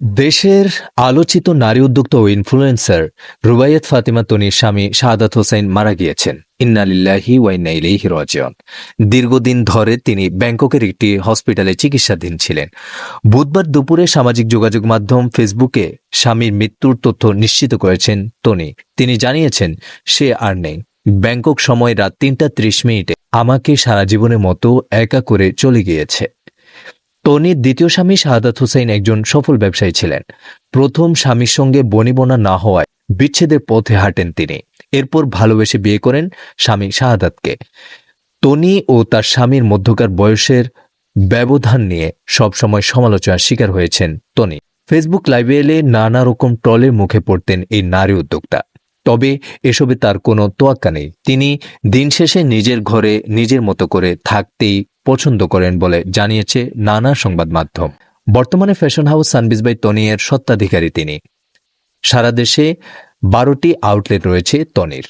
দেশের আলোচিত নারী উদ্যোক্তা ও ইনফ্লুয়েন্সার রুবাইয়াত ফাতিমা তনির স্বামী শাহাদাত হোসেন মারা গিয়েছেন। ইন্নালিল্লাহি ওয়াইনা ইলাইহি রাজিউন। দীর্ঘদিন ধরে তিনি ব্যাংককের একটি হসপিটালে চিকিৎসাধীন ছিলেন। বুধবার দুপুরে সামাজিক যোগাযোগ মাধ্যম ফেসবুকে স্বামীর মৃত্যুর তথ্য নিশ্চিত করেছেন তনি। তিনি জানিয়েছেন, সে আর নেই। ব্যাংকক সময় রাত তিনটা ত্রিশ মিনিটে আমাকে সারা জীবনের মতো একা করে চলে গিয়েছে। তনির দ্বিতীয় স্বামী শাহাদাত হুসেন একজন সফল ব্যবসায়ী ছিলেন। প্রথম স্বামীর সঙ্গে বনিবনা না হওয়ায় বিচ্ছেদের পথে হাঁটেন তিনি। এরপর ভালোবেসে বিয়ে করেন স্বামী শাহাদাতকে। টনি ও তার স্বামীর মধ্যকার বয়সের ব্যবধান নিয়ে সবসময় সমালোচনার শিকার হয়েছেন তনি। ফেসবুক লাইভে এলে নানা রকম ট্রলের মুখে পড়তেন এই নারী উদ্যোক্তা। তবে এসবে তার কোনো তোয়াক্কা নেই। তিনি দিন শেষে নিজের ঘরে নিজের মতো করে থাকতেই পছন্দ করেন বলে জানিয়েছে নানা সংবাদ মাধ্যম। বর্তমানে ফ্যাশন হাউস সানবিজ বাই তনিয়ের সত্ত্বাধিকারী তিনি। সারা দেশে বারোটি আউটলেট রয়েছে তনির